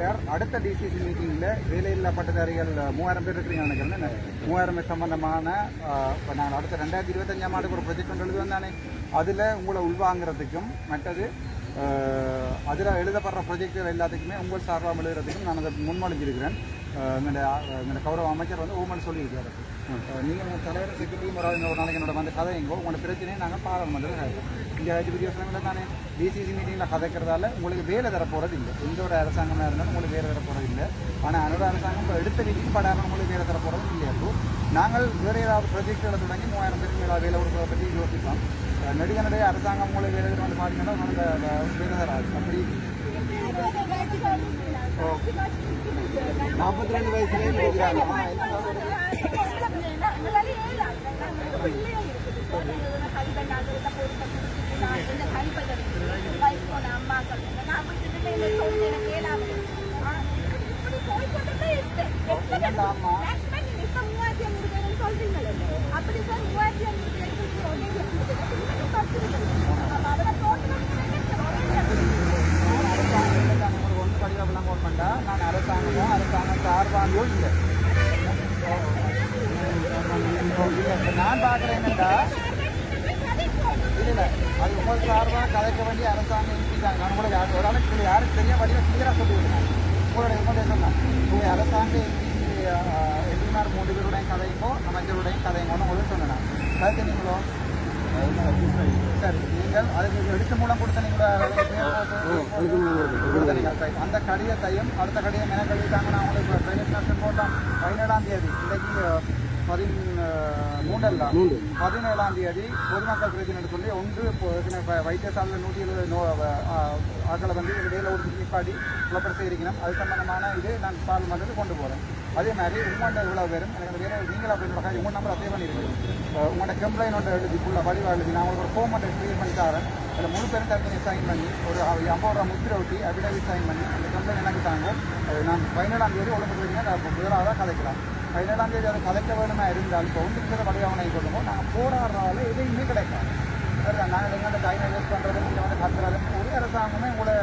பேர் அடுத்த டிசிசி மீட்டிங்கில் வேலையில்லா பட்டதாரிகள் மூவாயிரம் பேர் இருக்கிறீங்க நினைக்கிறேன். மூவாயிரம் பேர் சம்பந்தமான இப்போ நாங்கள் அடுத்த ரெண்டாயிரத்தி இருபத்தஞ்சாம் ஆண்டுக்கு ஒரு ப்ரொஜெக்ட் ஒன்று எழுதுவோம் தானே? அதில் உங்களை உள்வாங்கிறதுக்கும் மற்றது அதில் எழுதப்படுற ப்ரொஜெக்டுகள் எல்லாத்துக்குமே உங்கள் சார்பாக எழுதுறதுக்கும் நான் அதை முன்மொழிஞ்சிருக்கிறேன். எங்களுடைய எங்களுடைய கௌரவ அமைச்சர் வந்து ஊமன் சொல்லியிருக்காரு. நீங்கள் உங்கள் தலைவர் செக்ரட்டரி முறை ஒரு நாளைக்கு என்னோட வந்து கதைங்கோ உங்களோட பிரச்சனையை நாங்கள் பாராளுமன்றத்தில் இங்கே வீடியோ சொன்னாங்களே தானே டிசிசி மீட்டிங்கில் கதைக்கிறதால உங்களுக்கு வேலை தர போகிறது இல்லை. எந்த ஒரு அரசாங்கமாக இருந்தாலும் உங்களுக்கு வேலை தர போகிறது இல்லை. ஆனால் அனுர அரசாங்கம் இப்போ எடுத்த வீட்டுக்கு படாமல் உங்களுக்கு வேலை தர போகிறது இல்லையா? இப்போ நாங்கள் வேறு ஏதாவது ப்ரொஜெக்டுகளை தொடங்கி மூவாயிரம் பேருக்கு மேலே வேலை கொடுக்கறத பற்றி யோசிப்போம். அஹ் நெடுகனடைய அரசாங்கம் உங்களுக்கு வேலை வந்து பார்த்தீங்கன்னா அந்த வேலை தராது. அப்படி நாற்பத்தி ரெண்டு வயசுலேயே கொடுக்குறாங்க ஆமாம் நான் பார்க்குறேன் என்னடா இல்லை அது உங்கள் சார்பாக கலைக்க வேண்டிய அரசாங்கம் இருக்காங்க நான் கூட யார் ஒரு ஆளுக்கு யாருக்கு தெரியும் வடிவம் கிளியராக சொல்லி விடுறேன். உங்களோட உங்களுடைய சொன்னேன் உங்கள் அரசாங்க எம்பிமார் மூன்று பேருடையும் கதையுமோ அமைச்சருடையும் கதையுமோன்னு உங்களுக்கு சொன்னேன். கருத்து நீங்களோ? சரி நீங்கள் அதுக்கு எழுத்து மூலம் கொடுத்த நீங்கள் அந்த கடிதத்தையும் அடுத்த கடிதம் என்ன கடிதாங்க நான் உங்களுக்கு நர்சன் போட்டோம். பதினேழாம் தேதி. இன்றைக்கு பதின் மூன்றல்ல. பதினேழாம் தேதி பொதுமக்கள் பிரச்சனை சொல்லி ஒன்று வைத்தியசாலையில் நூற்றி எழுபது நோ ஆக்களை வந்து இடையில ஒரு நிப்பாடி குழப்பத்தை இருக்கணும் அது சம்பந்தமான இது நான் பார்லிமெண்ட்டுக்கு கொண்டு போகிறேன் அதே மாதிரி உங்களோட இவ்வளோ பேரும் எனக்கு வேறு நீங்கள் அப்படின்ற உங்கள் நம்பர் அசைவ் பண்ணியிருக்கேன் உங்களோட கம்ப்ளைண்ட் ஒன்று எழுதி ஃபுல்லாக படிவாக எழுதி நான் உங்களுக்கு ஒரு ஃபோம் ஒன்று க்ளியர் பண்ணி தரேன். அதில் முழு பேரும் தனித்தனி சைன் பண்ணி ஒரு ஐம்பது ரூபா முத்திரை ஒட்டி அபிடவிட் சைன் பண்ணி அந்த கம்ப்ளைண்ட் எனக்கு தாங்க. நான் பதினேழாம் தேதி ஒழுங்கு போயிருந்தேன் முதலாக கதைக்கலாம். பதினேழாம் தேதி அதை கலைக்க வேணுமா இருந்தால் இப்போ ஒன்று இருக்கிற படிவாகனை நாங்கள் போராடுறதால எதையுமே கிடைக்காது. சரிதான் நாங்கள் எங்கள்கிட்ட டைம் யூஸ் பண்ணுறது நீங்கள் வந்து கத்துறது ஒரு அரசாங்கமே உங்களை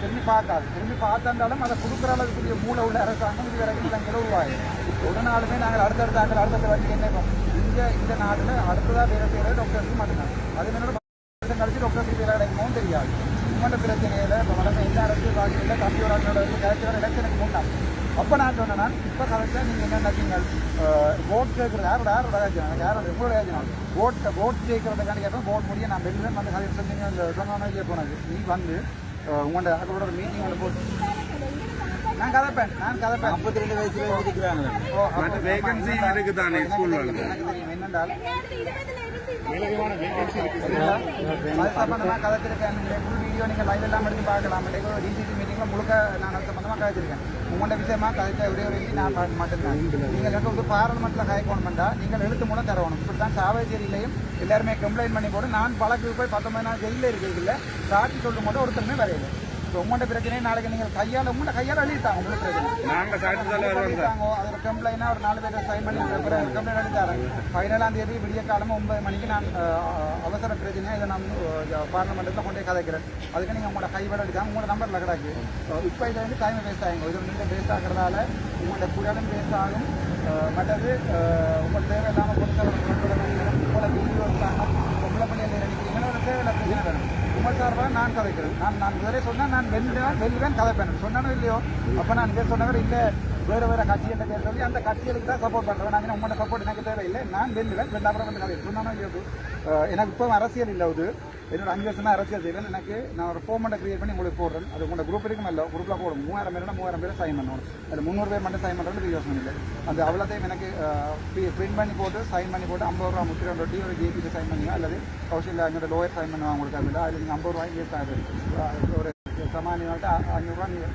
திரும்பி பார்க்காது. திரும்பி பார்த்தாண்டாலும் அதை கொடுக்குற அளவுக்கு மூளை உள்ள அரசாங்கம் இது வரைக்கும் இலங்கையில் உருவாகும் ஒரு நாளுமே நாங்கள் அடுத்தடுத்த ஆக்கள் அடுத்தடுத்த வச்சு என்ன இங்கே இந்த நாட்டில் அடுத்ததாக வேலை செய்கிறது டாக்டர்ஸுக்கு மட்டும்தான். அது என்னோட வருஷம் கழிச்சு டாக்டர்ஸுக்கு வேலை கிடைக்குமோ தெரியாது. உங்களோட பிரச்சனையில் இப்போ வளர்ந்த எந்த அரசியல் வாழ்க்கையில் தம்பி ஒரு ஆளோட கேட்கிற எலெக்ஷனுக்கு முன்னாள் அப்போ நான் சொன்னேன் நான் இப்போ கரெக்டாக நீங்கள் என்ன நினைச்சீங்க ஓட் கேட்குறது யாரோட யாரோட ஏஜனம் யாரோட உங்களோட ஏஜனம் ஓட் ஓட் ஜெயிக்கிறதுக்காண்டி கேட்டோம் ஓட் முடிய நான் வெளியில் வந்து கதை செஞ்சீங்க அந்த சொன்னானே போனது நீ வந்து உங்களோட அவரோட ஒரு மீட்டிங் ஒன்று போட்டு நான் கதைப்பேன் நான் கதைப்பேன் நாற்பத்தி ரெண்டு வயசுல ஆமா, இருக்குதானே எனக்கு school தெரியும், ல? எனக்கு தெரியும் என்னென்றால் இருபதுல இருந்து அது சம்பந்தமாக கதைச்சிருக்கேன். ஃபுல் வீடியோ நீங்கள் லைவ் எல்லாம் எடுத்து பார்க்கலாம். டிசிசி மீட்டிங்கில் முழுக்க நான் அது சம்பந்தமாக கதைச்சிருக்கேன். உங்களோட விஷயமா கதைச்ச ஒரே நான் பார்க்க நீங்கள் ரெண்டு வந்து பாராளுமன்றத்தில் கதைக்கணும் பண்ணால் நீங்கள் எழுத்து மூலம் தரணும். இப்படி தான் சாவச்சேரியிலையும் எல்லாருமே கம்ப்ளைண்ட் பண்ணி போட்டு நான் பழக்கு போய் பத்தொன்பது நாள் ஜெயிலில் இருக்கிறதில்ல சாட்சி சொல்லும் போது ஒருத்தருமே வரையில. இப்போ உங்களோட பிரச்சனையை நாளைக்கு நீங்கள் கையால் உங்களோட கையால் எழுதிட்டாங்க உங்களுக்கு பிரச்சனை நாங்க சாட்சிதாரர் வந்தோம் எழுதிட்டாங்க அதில் கம்ப்ளைண்டாக ஒரு நாலு பேரை சைன் பண்ணி கம்ப்ளைண்ட் எழுதிட்டாரன் பதினேழாம் தேதி விடிய காலமாக ஒன்பது மணிக்கு நான் அவசர பிரச்சனையாக இதை நான் பார்லிமெண்ட்டில் கொண்டு கதைக்கிறேன். அதுக்கு நீங்கள் உங்களோட கைவிட எடுத்தாங்க உங்களோட நம்பரில் கிடக்கு. இப்போ இதை வந்து டைம் வேஸ்ட் ஆகுங்க இது நீங்கள் வேஸ்ட் ஆகிறதால உங்களோட குடலும் வேஸ்ட் ஆகும். மற்றது அஹ், உங்கள் தேவையில்லாமல் பொருட்கள் உங்களோட வீடியோ இருந்தாங்க பொம்பளை பிள்ளைகள் நினைக்கிறீங்கன்னா தேவையில்லை பிரச்சனை வேணும். உங்கள் சார்பாக நான் கதைக்கிறேன். நான் நான் முதலே சொன்னால் நான் வெல்லுவேன் வெல்லுவேன் கதைப்பேன். சொன்னானோ இல்லையோ? அப்போ நான் இங்கே சொன்னவர் இல்லை. வேறு வேறு கட்சிகிட்ட பேர் சொல்லி அந்த கட்சிகளுக்கு தான் சப்போர்ட் பண்ணுறேன் நான் உங்களோட சப்போர்ட் எனக்கு தேவையில்லை. நான் வெல்லுவேன் வெள்ளாபுரம் வந்து கதை சொன்னானோ இல்லையோ? எனக்கு இப்போ அரசியல் இல்லை அது. என்னோட அஞ்சு வருஷம் அரசியல் செய்வேன் எனக்கு நான் ஒரு ஃபோமெண்ட்டை கிரியேட் பண்ணி உங்களுக்கு போடுறேன். அது உங்களோட குரூப் இருக்கும் இல்லை குரூப்பில் போடும் மூவாயிரம் பேர் மூவாயிரம் பேர் சைன் பண்ணணும். அது முந்நூறு பேர் மட்டும் சைன் பண்ணுறது யோசனை இல்லை. அந்த அவ்வளோத்தையும் எனக்கு பிரிண்ட் பண்ணி போட்டு சைன் பண்ணி போட்டு ஐம்பது ரூபா முத்திரை ரொட்டி ஒரு ஜேபிக்கு சைன் பண்ணுங்க அல்லது கௌஷல்யா என்னோட லோயர் சைன் பண்ணுவாங்க உங்களுக்கு அதில் அதில் நீங்கள் ஐம்பது ரூபாய் வேஸ்ட் ஆகுது. ஒரு சமானியமாட்டு அஞ்சூறுரூவா நீங்கள்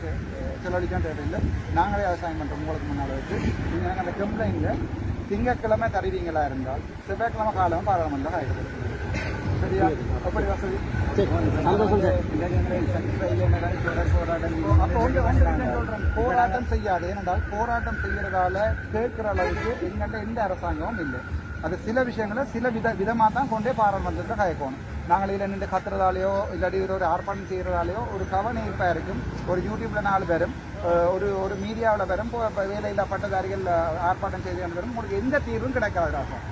செலவழிக்க தேவையில்லை. நாங்களே அதை சைன் பண்ணுறோம் உங்களுக்கு முன்னால் வச்சு. நீங்கள் எனக்கு அந்த கம்ப்ளைண்ட்டில் திங்கட்கிழமை தருவீங்களா இருந்தால் செவ்வாய்க்கிழமை காலம் பாராளுமன்றம் ஆகிடுது சரியா அப்படி வசதி சந்தோஷம் சார் அப்போ ஒன்று ஒன்று சொல்றேன் போராட்டம் செய்யாது. ஏனென்றால் போராட்டம் செய்யறதால கேட்கிற அளவுக்கு எங்கள்கிட்ட எந்த அரசாங்கமும் இல்லை. அது சில விஷயங்களை சில வித விதமாக தான் கொண்டே பாராளுமன்றத்தில் கயக்கணும். நாங்கள் இதில் நின்று கத்துறதாலேயோ இல்லாட்டி இதில் ஒரு ஆர்ப்பாட்டம் செய்கிறதாலேயோ ஒரு கவனிப்பாக இருக்கும். ஒரு யூடியூப்ல நாலு பேரும் ஒரு ஒரு மீடியாவில் பேரும் வேலையில்லா பட்டதாரிகள் ஆர்ப்பாட்டம் செய்து வரும் உங்களுக்கு எந்த தீர்வும் கிடைக்காதாகும்